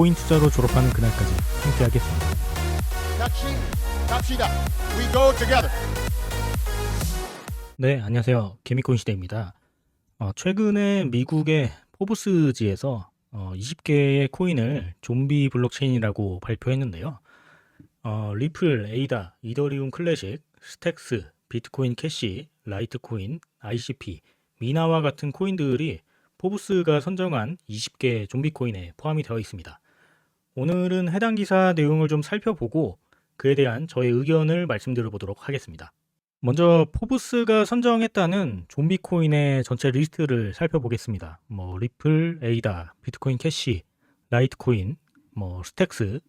코인 투자로 졸업하는 그날까지 함께하겠습니다. 같이 갑시다. We go together. 네, 안녕하세요. 개미코인 시대입니다. 어, 최근에 미국의 포브스지에서 어, 20개의 코인을 좀비 블록체인이라고 발표했는데요. 어, 리플, 에이다, 이더리움 클래식, 스택스, 비트코인 캐시, 라이트코인, ICP, 미나와 같은 코인들이 포브스가 선정한 20개 좀비 코인에 포함이 되어 있습니다. 오늘은 해당 기사 내용을 좀 살펴보고 그에 대한 저의 의견을 말씀드려 보도록 하겠습니다. 먼저 포브스가 선정했다는 좀비 코인의 전체 리스트를 살펴보겠습니다. 뭐 리플, 에이다, 비트코인 캐시, 라이트코인, 뭐 스택스,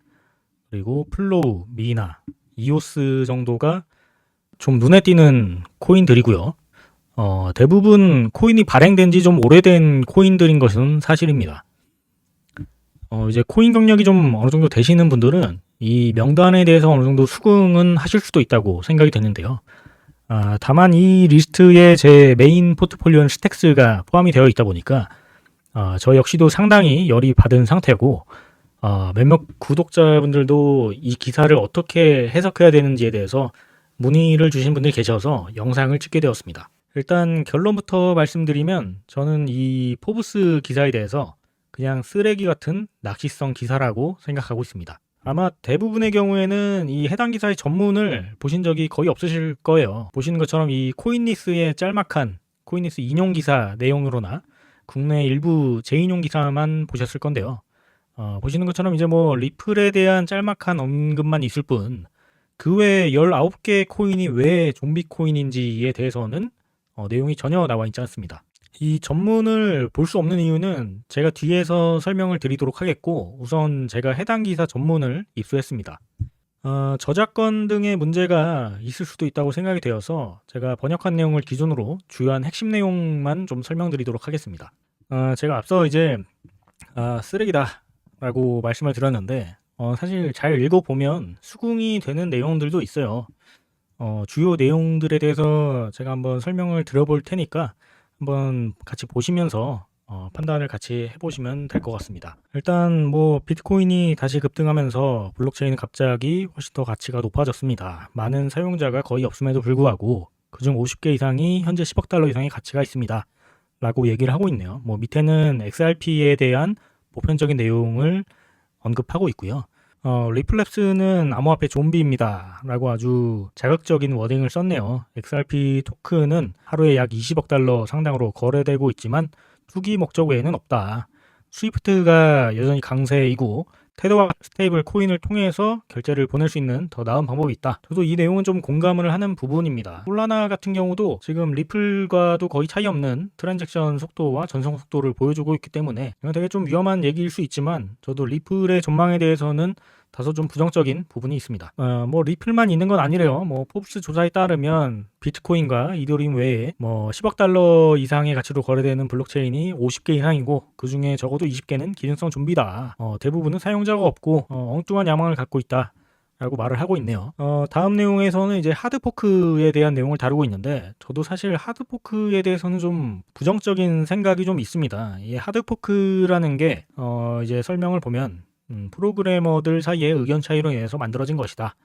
그리고 플로우, 미나, 이오스 정도가 좀 눈에 띄는 코인들이고요. 어, 대부분 코인이 발행된 지 좀 오래된 코인들인 것은 사실입니다. 어, 이제 코인 경력이 좀 어느 정도 되시는 분들은 이 명단에 대해서 어느 정도 수긍은 하실 수도 있다고 생각이 되는데요. 아, 다만 이 리스트에 제 메인 포트폴리오는 스택스가 포함이 되어 있다 보니까 아, 저 역시도 상당히 열이 받은 상태고 아, 몇몇 구독자분들도 이 기사를 어떻게 해석해야 되는지에 대해서 문의를 주신 분들이 계셔서 영상을 찍게 되었습니다. 일단 결론부터 말씀드리면 저는 이 포브스 기사에 대해서 그냥 쓰레기 같은 낚시성 기사라고 생각하고 있습니다. 아마 대부분의 경우에는 이 해당 기사의 전문을 보신 적이 거의 없으실 거예요. 보시는 것처럼 이 코인리스의 짤막한 코인리스 인용 기사 내용으로나 국내 일부 재인용 기사만 보셨을 건데요. 어, 보시는 것처럼 이제 뭐 리플에 대한 짤막한 언급만 있을 뿐 그외 19개 코인이 왜 좀비 코인인지에 대해서는 어, 내용이 전혀 나와 있지 않습니다. 이 전문을 볼 수 없는 이유는 제가 뒤에서 설명을 드리도록 하겠고 우선 제가 해당 기사 전문을 입수했습니다. 어, 저작권 등의 문제가 있을 수도 있다고 생각이 되어서 제가 번역한 내용을 기준으로 주요한 핵심 내용만 좀 설명드리도록 하겠습니다. 어, 제가 앞서 이제 아, 쓰레기다 라고 말씀을 드렸는데 어, 사실 잘 읽어보면 수긍이 되는 내용들도 있어요. 어, 주요 내용들에 대해서 제가 한번 설명을 드려볼 테니까 한번 같이 보시면서 어, 판단을 같이 해보시면 될 것 같습니다. 일단 뭐 비트코인이 다시 급등하면서 블록체인은 갑자기 훨씬 더 가치가 높아졌습니다. 많은 사용자가 거의 없음에도 불구하고 그중 50개 이상이 현재 10억 달러 이상의 가치가 있습니다. 라고 얘기를 하고 있네요. 뭐 밑에는 XRP에 대한 보편적인 내용을 언급하고 있고요. 어, 리플랩스는 암호화폐 좀비입니다. 라고 아주 자극적인 워딩을 썼네요. XRP 토큰은 하루에 약 20억 달러 상당으로 거래되고 있지만 투기 목적 외에는 없다. 스위프트가 여전히 강세이고 테더와 스테이블 코인을 통해서 결제를 보낼 수 있는 더 나은 방법이 있다. 저도 이 내용은 좀 공감을 하는 부분입니다. 솔라나 같은 경우도 지금 리플과도 거의 차이 없는 트랜잭션 속도와 전송 속도를 보여주고 있기 때문에 이건 되게 좀 위험한 얘기일 수 있지만 저도 리플의 전망에 대해서는 다소 좀 부정적인 부분이 있습니다. 어, 뭐 리플만 있는 건 아니래요. 뭐 포브스 조사에 따르면 비트코인과 이더리움 외에 뭐 10억 달러 이상의 가치로 거래되는 블록체인이 50개 이상이고 그 중에 적어도 20개는 기능성 좀비다. 어, 대부분은 사용자가 없고 어, 엉뚱한 야망을 갖고 있다. 라고 말을 하고 있네요. 어, 다음 내용에서는 이제 하드포크에 대한 내용을 다루고 있는데, 저도 사실 하드포크에 대해서는 좀 부정적인 생각이 좀 있습니다. 이 하드포크라는 게, 어, 이제 설명을 보면, 음, 프로그래머들 사이의 의견 차이로 인해서 만들어진 것이다.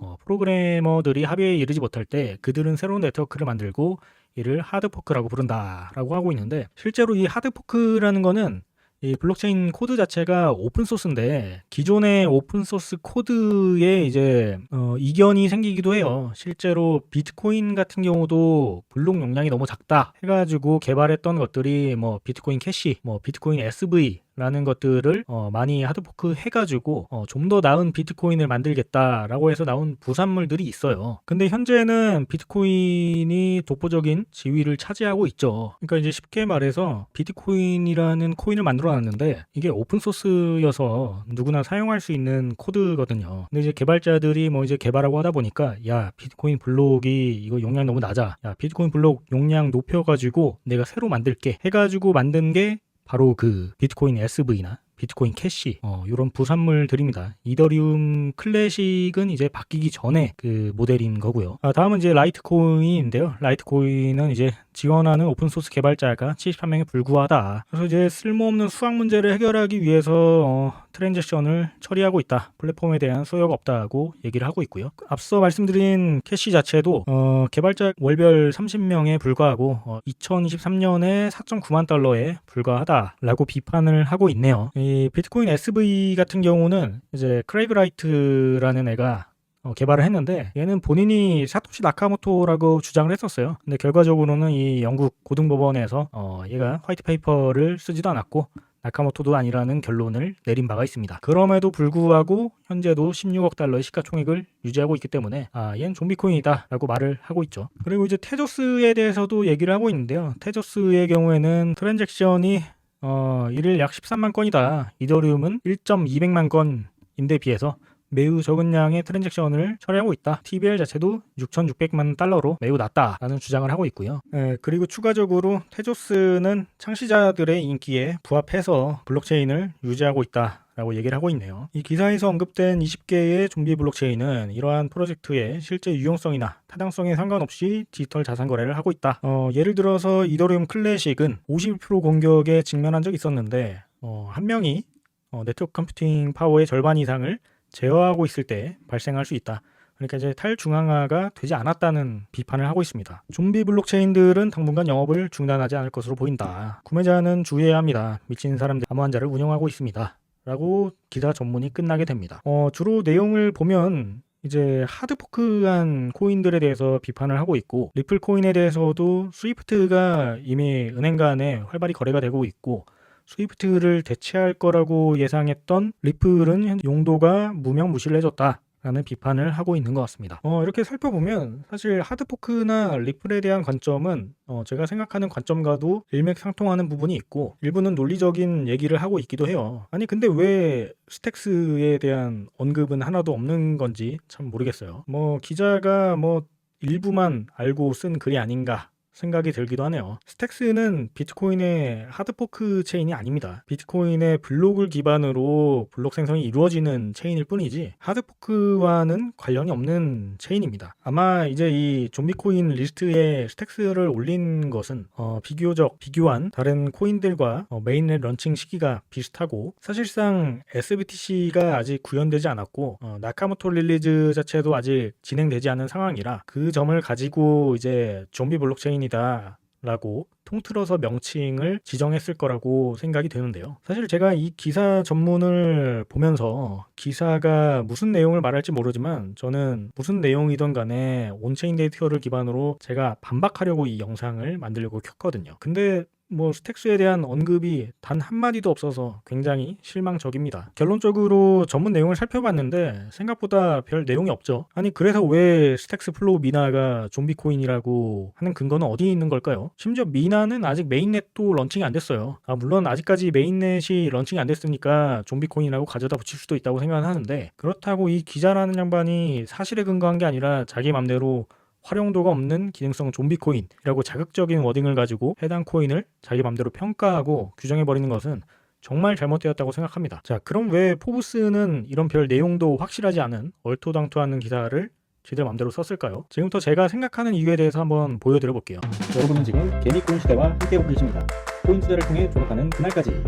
어, 프로그래머들이 합의에 이르지 못할 때 그들은 새로운 네트워크를 만들고 이를 하드포크라고 부른다라고 하고 있는데 실제로 이 하드포크라는 거는 이 블록체인 코드 자체가 오픈 소스인데 기존의 오픈 소스 코드에 이제 어, 이견이 생기기도 해요. 실제로 비트코인 같은 경우도 블록 용량이 너무 작다 해가지고 개발했던 것들이 뭐 비트코인 캐시, 뭐 비트코인 SV 라는 것들을 어, 많이 하드포크 해가지고 어, 좀 더 나은 비트코인을 만들겠다라고 해서 나온 부산물들이 있어요. 근데 현재는 비트코인이 독보적인 지위를 차지하고 있죠. 그러니까 이제 쉽게 말해서 비트코인이라는 코인을 만들어놨는데 이게 오픈 소스여서 누구나 사용할 수 있는 코드거든요. 근데 이제 개발자들이 뭐 이제 개발하고 하다 보니까 야 비트코인 블록이 이거 용량 너무 낮아. 야 비트코인 블록 용량 높여가지고 내가 새로 만들게 해가지고 만든 게 바로 그 비트코인 SV나 비트코인 캐시 어, 이런 부산물들입니다. 이더리움 클래식은 이제 바뀌기 전에 그 모델인 거고요. 아, 다음은 이제 라이트코인인데요. 라이트코인은 이제 지원하는 오픈소스 개발자가 73명에 불구하다. 그래서 이제 쓸모없는 수학 문제를 해결하기 위해서 어, 트랜잭션을 처리하고 있다. 플랫폼에 대한 소요가 없다고 얘기를 하고 있고요. 앞서 말씀드린 캐시 자체도 어, 개발자 월별 30명에 불과하고 어, 2023년에 4.9만 달러에 불과하다라고 비판을 하고 있네요. 이 비트코인 SV 같은 경우는 이제 크레이그 라이트라는 애가 어, 개발을 했는데 얘는 본인이 사토시 나카모토라고 주장을 했었어요. 근데 결과적으로는 이 영국 고등법원에서 어, 얘가 화이트 페이퍼를 쓰지도 않았고 나카모토도 아니라는 결론을 내린 바가 있습니다. 그럼에도 불구하고 현재도 16억 달러의 시가총액을 유지하고 있기 때문에 아, 얘는 좀비코인이다 라고 말을 하고 있죠. 그리고 이제 테조스에 대해서도 얘기를 하고 있는데요. 테조스의 경우에는 트랜잭션이 어, 일일 약 13만 건이다. 이더리움은 1.200만 건인데 비해서 매우 적은 양의 트랜잭션을 처리하고 있다. TBL 자체도 6,600만 달러로 매우 낮다라는 주장을 하고 있고요. 에, 그리고 추가적으로 테조스는 창시자들의 인기에 부합해서 블록체인을 유지하고 있다 라고 얘기를 하고 있네요. 이 기사에서 언급된 20개의 좀비 블록체인은 이러한 프로젝트의 실제 유용성이나 타당성에 상관없이 디지털 자산 거래를 하고 있다. 어, 예를 들어서 이더리움 클래식은 51% 공격에 직면한 적이 있었는데 어, 한 명이 어, 네트워크 컴퓨팅 파워의 절반 이상을 제어하고 있을 때 발생할 수 있다. 그러니까 이제 탈중앙화가 되지 않았다는 비판을 하고 있습니다. 좀비 블록체인들은 당분간 영업을 중단하지 않을 것으로 보인다. 구매자는 주의해야 합니다. 미친 사람들 암호환자를 운영하고 있습니다. 라고 기사 전문이 끝나게 됩니다. 어, 주로 내용을 보면 이제 하드포크한 코인들에 대해서 비판을 하고 있고 리플 코인에 대해서도 스위프트가 이미 은행 간에 활발히 거래가 되고 있고 스위프트를 대체할 거라고 예상했던 리플은 용도가 무명무실해졌다. 라는 비판을 하고 있는 것 같습니다. 어, 이렇게 살펴보면 사실 하드포크나 리플에 대한 관점은 어, 제가 생각하는 관점과도 일맥상통하는 부분이 있고 일부는 논리적인 얘기를 하고 있기도 해요. 아니 근데 왜 스택스에 대한 언급은 하나도 없는 건지 참 모르겠어요. 뭐 기자가 뭐 일부만 알고 쓴 글이 아닌가 생각이 들기도 하네요. 스택스는 비트코인의 하드포크 체인이 아닙니다. 비트코인의 블록을 기반으로 블록 생성이 이루어지는 체인일 뿐이지 하드포크와는 관련이 없는 체인입니다. 아마 이제 이 좀비코인 리스트에 스택스를 올린 것은 어, 비교적 비교한 다른 코인들과 어, 메인넷 런칭 시기가 비슷하고 사실상 SBTC가 아직 구현되지 않았고 어, 나카모토 릴리즈 자체도 아직 진행되지 않은 상황이라 그 점을 가지고 이제 좀비 블록체인 이다 라고 통틀어서 명칭을 지정했을 거라고 생각이 되는데요. 사실 제가 이 기사 전문을 보면서 기사가 무슨 내용을 말할지 모르지만 저는 무슨 내용이든 간에 온체인 데이터를 기반으로 제가 반박하려고 이 영상을 만들려고 켰거든요. 근데 뭐 스택스에 대한 언급이 단 한마디도 없어서 굉장히 실망적입니다. 결론적으로 전문 내용을 살펴봤는데 생각보다 별 내용이 없죠. 아니 그래서 왜 스택스 플로우 미나가 좀비 코인이라고 하는 근거는 어디 있는 걸까요? 심지어 미나는 아직 메인넷도 런칭이 안 됐어요. 아 물론 아직까지 메인넷이 런칭이 안 됐으니까 좀비 코인이라고 가져다 붙일 수도 있다고 생각은 하는데 그렇다고 이 기자라는 양반이 사실에 근거한 게 아니라 자기 맘대로 활용도가 없는 기능성 좀비 코인이라고 자극적인 워딩을 가지고 해당 코인을 자기 맘대로 평가하고 규정해 버리는 것은 정말 잘못되었다고 생각합니다. 자, 그럼 왜 포브스는 이런 별 내용도 확실하지 않은 얼토당토하는 기사를 지들 맘대로 썼을까요? 지금부터 제가 생각하는 이유에 대해서 한번 보여드려 볼게요. 여러분은 지금 개미코인 시대와 함께하고 계십니다. 코인 투자를 통해 졸업하는 그날까지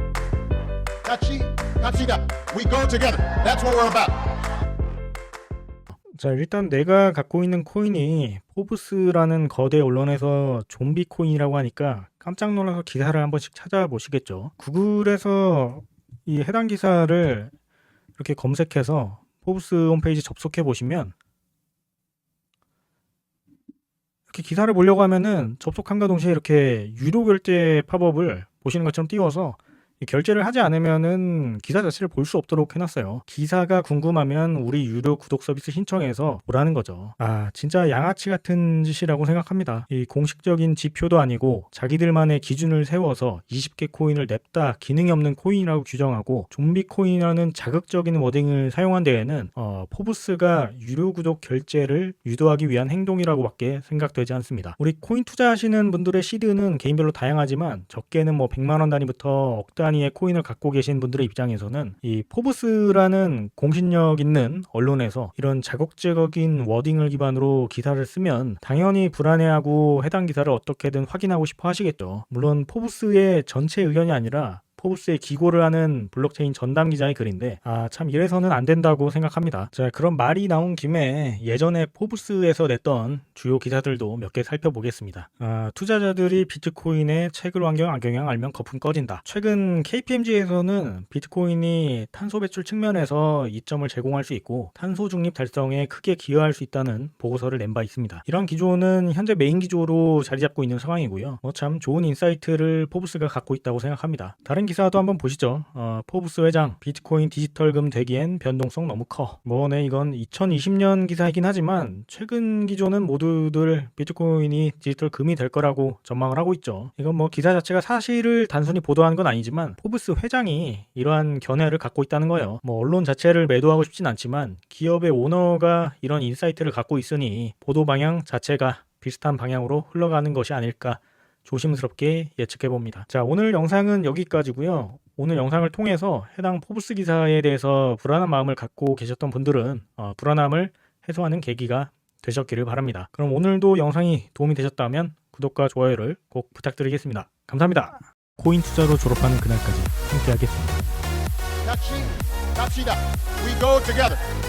Nachi, Nachida. We go together. That's what we're about. 자, 일단 내가 갖고 있는 코인이 포브스라는 거대 언론에서 좀비 코인이라고 하니까 깜짝 놀라서 기사를 한 번씩 찾아보시겠죠. 구글에서 이 해당 기사를 이렇게 검색해서 포브스 홈페이지 접속해 보시면 이렇게 기사를 보려고 하면은 접속함과 동시에 이렇게 유료 결제 팝업을 보시는 것처럼 띄워서 이 결제를 하지 않으면은 기사 자체를 볼 수 없도록 해놨어요. 기사가 궁금하면 우리 유료 구독 서비스 신청해서 보라는 거죠. 아, 진짜 양아치 같은 짓이라고 생각합니다. 이 공식적인 지표도 아니고 자기들만의 기준을 세워서 20개 코인을 냅다 기능이 없는 코인이라고 규정하고 좀비 코인이라는 자극적인 워딩을 사용한 데에는 어, 포브스가 유료 구독 결제를 유도하기 위한 행동이라고밖에 생각되지 않습니다. 우리 코인 투자하시는 분들의 시드는 개인별로 다양하지만 적게는 뭐 100만 원 단위부터 억 단위의 코인을 갖고 계신 분들의 입장에서는 이 포브스라는 공신력 있는 언론에서 이런 자극적인 워딩을 기반으로 기사를 쓰면 당연히 불안해하고 해당 기사를 어떻게든 확인하고 싶어 하시겠죠. 물론 포브스의 전체 의견이 아니라 포브스에 기고를 하는 블록체인 전담 기자의 글인데 아 참 이래서는 안 된다고 생각합니다. 자 그런 말이 나온 김에 예전에 포브스에서 냈던 주요 기사들도 몇 개 살펴보겠습니다. 아, 투자자들이 비트코인의 채굴 환경 악영향 알면 거품 꺼진다. 최근 KPMG에서는 비트코인이 탄소 배출 측면에서 이점을 제공할 수 있고 탄소 중립 달성에 크게 기여할 수 있다는 보고서를 낸 바 있습니다. 이런 기조는 현재 메인 기조로 자리 잡고 있는 상황이고요. 뭐 참 좋은 인사이트를 포브스가 갖고 있다고 생각합니다. 다른 기 사도 한번 보시죠. 어, 포브스 회장 비트코인 디지털금 되기엔 변동성 너무 커. 뭐네 이건 2020년 기사이긴 하지만 최근 기조는 모두들 비트코인이 디지털 금이 될 거라고 전망을 하고 있죠. 이건 뭐 기사 자체가 사실을 단순히 보도한 건 아니지만 포브스 회장이 이러한 견해를 갖고 있다는 거예요. 뭐 언론 자체를 매도하고 싶진 않지만 기업의 오너가 이런 인사이트를 갖고 있으니 보도 방향 자체가 비슷한 방향으로 흘러가는 것이 아닐까 조심스럽게 예측해 봅니다. 자, 오늘 영상은 여기까지고요. 오늘 영상을 통해서 해당 포브스 기사에 대해서 불안한 마음을 갖고 계셨던 분들은 어, 불안함을 해소하는 계기가 되셨기를 바랍니다. 그럼 오늘도 영상이 도움이 되셨다면 구독과 좋아요를 꼭 부탁드리겠습니다. 감사합니다. 코인 투자로 졸업하는 그날까지 함께 하겠습니다. Kachi, Kachida. We go together.